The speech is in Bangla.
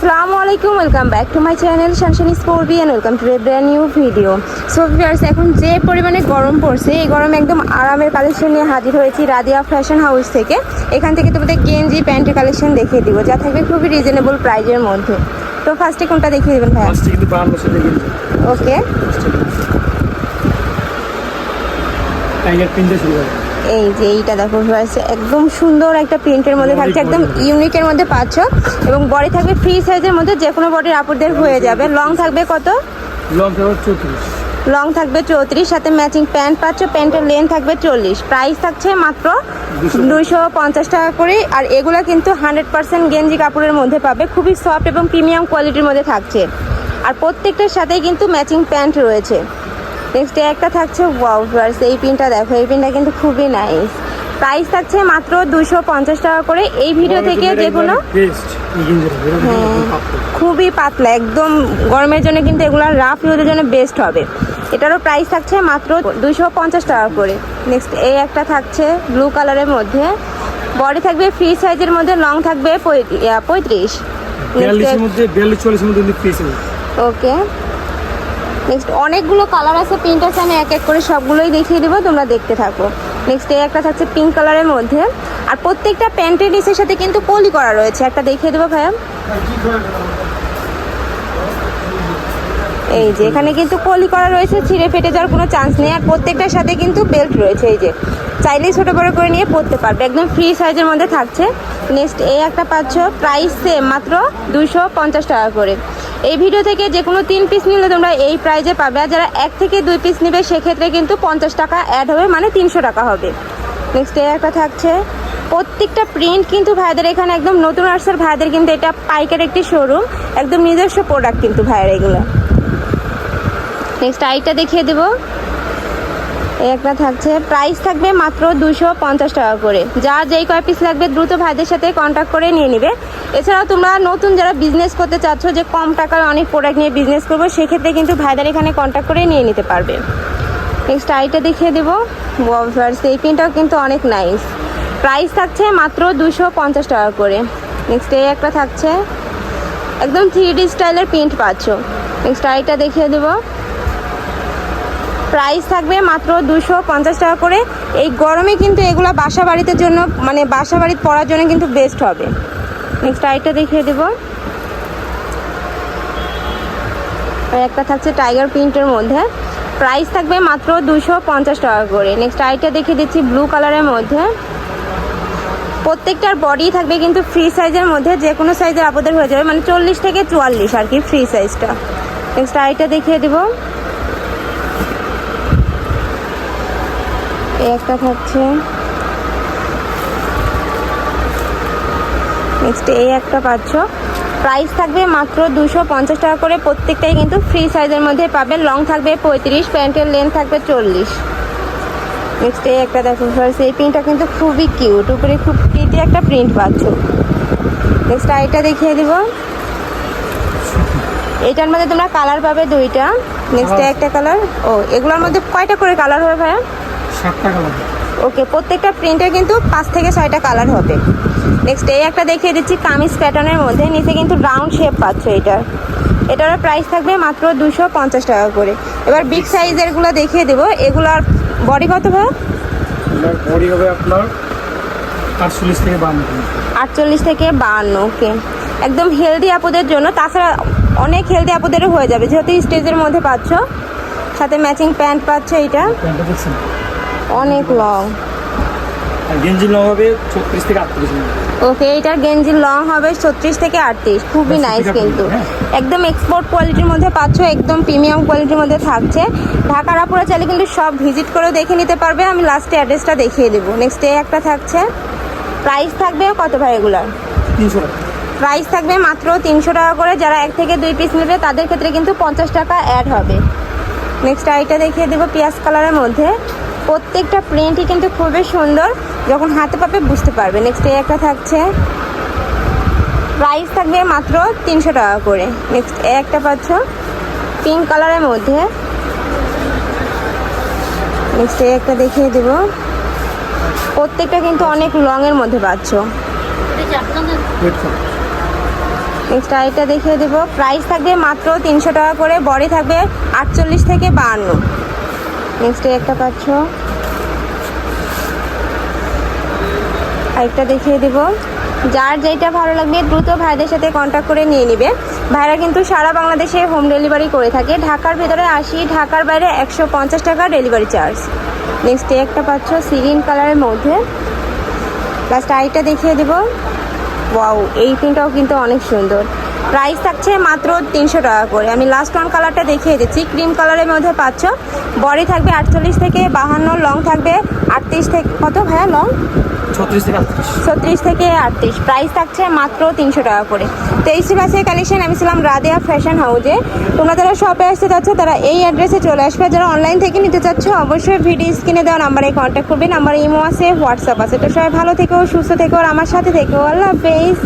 আসসালামু আলাইকুম welcome back to my channel শানশানি স্পোর্বি and welcome to a brand new video so viewers এখন যে পরিমাণে গরম পড়ছে এই গরমে একদম আরামের কালেকশন নিয়ে হাজির হয়েছি রাদিয়া ফ্যাশন হাউস থেকে। এখান থেকে তোমাদের গেঞ্জি প্যান্টের কালেকশন দেখিয়ে দিব যা থাকবে খুবই রিজনেবল প্রাইজের মধ্যে। তো ফার্স্টে কোনটা দেখিয়ে দেবেন কিন্তু ওকে এই যে এইটা দেখো একদম সুন্দর একটা প্রিন্টের মধ্যে থাকছে একদম ইউনিকের মধ্যে পাচ্ছ। এবং বডি থাকবে ফ্রি সাইজের মধ্যে যে কোনো বডির আপুরদের হয়ে যাবে। লং থাকবে কত? লং ফেভার চৌত্রিশ। লং থাকবে চৌত্রিশ সাথে ম্যাচিং প্যান্ট পাচ্ছ প্যান্টের লেন থাকবে চল্লিশ। প্রাইস থাকছে মাত্র দুইশো পঞ্চাশ টাকা করে আর এগুলো কিন্তু হান্ড্রেড পার্সেন্ট গেঞ্জি কাপড়ের মধ্যে পাবে। খুবই সফট এবং প্রিমিয়াম কোয়ালিটির মধ্যে থাকছে। আর প্রত্যেকটার সাথেই কিন্তু ম্যাচিং প্যান্ট রয়েছে। নেক্সট একটা থাকছে ওয়াও ভার্স এই পিনটা দেখো এই পিনটা কিন্তু খুবই নাইস প্রাইস থাকছে মাত্র দুশো পঞ্চাশ টাকা করে। এই ভিডিও থেকে যে কোনো হ্যাঁ। খুবই পাতলা একদম গরমের জন্য কিন্তু এগুলো রাফ ইউজের জন্য বেস্ট হবে। এটারও প্রাইস থাকছে মাত্র দুশো পঞ্চাশ টাকা করে। নেক্সট এই একটা থাকছে ব্লু কালারের মধ্যে। বডি থাকবে ফ্রি সাইজের মধ্যে লং থাকবে পঁয়ত্রিশ ওকে নেক্সট অনেকগুলো কালার আছে প্রিন্ট আছে, আমি এক এক করে সবগুলোই দেখিয়ে দেবো, তোমরা দেখতে থাকো। নেক্সট এই একটা থাকছে পিঙ্ক কালারের মধ্যে। আর প্রত্যেকটা প্যান্টের নিচের সাথে কিন্তু পলি করা রয়েছে, একটা দেখিয়ে দেবো ভাইয়া। এই যে, এখানে কিন্তু পলি করা রয়েছে, ছিঁড়ে ফেটে যাওয়ার কোনো চান্স নেই, আর প্রত্যেকটার সাথে কিন্তু বেল্ট রয়েছে, এই যে। চাইলেই ছোটো বড়ো করে নিয়ে পরতে পারবে, একদম ফ্রি সাইজের মধ্যে থাকছে। নেক্সট এই একটা পাচ্ছ প্রাইস সেম মাত্র দুশো পঞ্চাশ টাকা করে। এই ভিডিও থেকে যে কোনো তিন পিস নিলে তোমরা এই প্রাইজে পাবে। আর যারা এক থেকে দুই পিস নেবে, সেক্ষেত্রে কিন্তু পঞ্চাশ টাকা অ্যাড হবে মানে তিনশো টাকা হবে। নেক্সট এই একটা থাকছে, প্রত্যেকটা প্রিন্ট কিন্তু ভাইদের এখানে একদম নতুন আর্টসের ভাইদের কিন্তু এটা পাইকার একটি শোরুম একদম নিজস্ব প্রোডাক্ট কিন্তু ভাইয়ের এগুলো। নেক্সট আইটা দেখিয়ে দেবো। একটা থাকছে। প্রাইস থাকবে মাত্র দুশো পঞ্চাশ টাকা করে। যার যেই কয় পিস লাগবে দ্রুত ভাইদের সাথে কন্ট্যাক্ট করে নিয়ে নিবে। এছাড়াও তোমরা নতুন যারা বিজনেস করতে চাচ্ছ, যে কম টাকায় অনেক প্রোডাক্ট নিয়ে বিজনেস করব, সেক্ষেত্রে কিন্তু ভাইদের এখানে কন্ট্যাক্ট করে নিয়ে নিতে পারবে। নেক্সট আইটা দেখিয়ে দেবো। এই পিনটাও কিন্তু অনেক নাইস প্রাইস থাকছে মাত্র দুশো পঞ্চাশ টাকা করে। নেক্সট এই একটা থাকছে। একদম থ্রি ডি স্টাইলের প্রিন্ট পাচ্ছ। নেক্সট আইটা দেখিয়ে দেবো। প্রাইস থাকবে মাত্র দুশো পঞ্চাশ টাকা করে। এই গরমে কিন্তু এগুলো বাসা বাড়িতে জন্য মানে বাসা বাড়িতে পড়ার জন্য কিন্তু বেস্ট হবে। নেক্সট আইটা দেখিয়ে দেবো। আর একটা থাকছে টাইগার প্রিন্টের মধ্যে। প্রাইস থাকবে মাত্র দুশো পঞ্চাশ টাকা করে। নেক্সট আইটা দেখিয়ে দিচ্ছি ব্লু কালারের মধ্যে। প্রত্যেকটার বডি থাকবে কিন্তু ফ্রি সাইজের মধ্যে। যে কোনো সাইজের আপনাদের হয়ে যাবে মানে চল্লিশ থেকে চুয়াল্লিশ আর কি ফ্রি সাইজটা নেক্সট আইটা দেখিয়ে দেবো। একটা থাকছে। নেক্সট এই একটা পাচ্ছ। প্রাইস থাকবে মাত্র দুশো পঞ্চাশ টাকা করে। প্রত্যেকটাই কিন্তু ফ্রি সাইজের মধ্যে পাবে লং থাকবে পঁয়ত্রিশ প্যান্টের লেন্থ থাকবে চল্লিশ। নেক্সট এই একটা দেখো ফার্স্ট এই প্রিন্টটা কিন্তু খুবই কিউট উপরে খুব কিউটি একটা প্রিন্ট পাচ্ছ। নেক্সট আইটা দেখিয়ে দিব। এটার মধ্যে তোমরা কালার পাবে দুইটা। নেক্সট একটা কালার ও এগুলোর মধ্যে কয়টা করে কালার হবে ভাইয়া? সাতটা কালার ওকে প্রত্যেকটা প্রিন্টে কিন্তু পাঁচ থেকে ছয়টা কালার হবে। নেক্সট এই একটা দেখিয়ে দিচ্ছি কামিজ প্যাটার্নের মধ্যে। নিচে কিন্তু রাউন্ড শেপ পাচ্ছ এটার এটার প্রাইস থাকবে মাত্র দুশো পঞ্চাশ টাকা করে। এবার বিগ সাইজেরগুলো দেখিয়ে দেবো। এগুলার বডি কত ভাই? বডি হবে আপনার আটচল্লিশ থেকে বান্ন। আটচল্লিশ থেকে বাহান্ন ওকে একদম হেলদি আপুদের জন্য। তাছাড়া অনেক হেলদি আপুদেরও হয়ে যাবে। যেহেতু স্টেজের মধ্যে পাচ্ছ সাথে ম্যাচিং প্যান্ট পাচ্ছ এটা অনেক লং আর গেঞ্জি লং হবে ছত্রিশ থেকে আটত্রিশ ওকে এটার গেঞ্জির লং হবে ছত্রিশ থেকে আটত্রিশ। খুবই নাইস কিন্তু। হ্যাঁ। একদম এক্সপোর্ট কোয়ালিটির মধ্যে পাচ্ছ একদম প্রিমিয়াম কোয়ালিটির মধ্যে থাকছে। ঢাকার আপুরা চাইলে কিন্তু সব ভিজিট করেও দেখে নিতে পারবে। আমি লাস্টে অ্যাড্রেসটা দেখিয়ে দেবো। নেক্সট এই একটা থাকছে। প্রাইস থাকবে কত ভাই এগুলার? তিনশো প্রাইস থাকবে মাত্র তিনশো টাকা করে। যারা এক থেকে দুই পিস নেবে তাদের ক্ষেত্রে কিন্তু পঞ্চাশ টাকা অ্যাড হবে। নেক্সট আইটা দেখিয়ে দেবো পিঁয়াজ কালারের মধ্যে। প্রত্যেকটা প্রিন্টই কিন্তু খুবই সুন্দর। যখন হাতে পাবে বুঝতে পারবে। নেক্সট এই একটা থাকছে। প্রাইস থাকবে মাত্র তিনশো টাকা করে। নেক্সট এই একটা পাচ্ছ পিঙ্ক কালারের মধ্যে। নেক্সট এই একটা দেখিয়ে দেবো। প্রত্যেকটা কিন্তু অনেক লংয়ের মধ্যে পাচ্ছ। নেক্সট আরেকটা দেখিয়ে দেবো। প্রাইস থাকবে মাত্র তিনশো টাকা করে। বডি থাকবে আটচল্লিশ থেকে বাহান্ন। নেক্সট একটা পাচ্ছ। আরেকটা দেখিয়ে দেবো। যার যেটা ভালো লাগবে, দ্রুত ভাইদের সাথে কন্ট্যাক্ট করে নিয়ে নিবে। ভাইরা কিন্তু সারা বাংলাদেশে হোম ডেলিভারি করে থাকে। ঢাকার ভেতরে আশি ঢাকার বাইরে একশো পঞ্চাশ টাকা ডেলিভারি চার্জ নেক্সট একটা পাচ্ছ সিরিন কালারের মধ্যে। লাস্ট আরেকটা দেখিয়ে দেবো। ওয়াও এই প্রিন্টটাও কিন্তু অনেক সুন্দর। প্রাইস থাকছে মাত্র তিনশো টাকা করে। আমি লাস্ট ওয়ান কালারটা দেখিয়ে দিচ্ছি। ক্রিম কালারের মধ্যে পাচ্ছ বডি থাকবে আটচল্লিশ থেকে বাহান্ন লং থাকবে আটত্রিশ থেকে কত ভাইয়া লং ছত্রিশ থেকে আটত্রিশ। প্রাইস থাকছে মাত্র তিনশো টাকা করে। তো তেইশে মাসের কালেকশন আমি ছিলাম রাদেয়া ফ্যাশন হাউজে তোমরা যারা শপে আসতে চাচ্ছ তারা এই অ্যাড্রেসে চলে আসবে। যারা অনলাইন থেকে নিতে চাচ্ছ অবশ্যই ভিডিও স্ক্রিনে দেওয়া নাম্বারে কন্ট্যাক্ট করবে। নাম্বার ইমো আছে হোয়াটসঅ্যাপ আছে। তো সবাই ভালো থেকো সুস্থ থেকো আর আমার সাথে থেকো। আল্লাহ হাফেজ।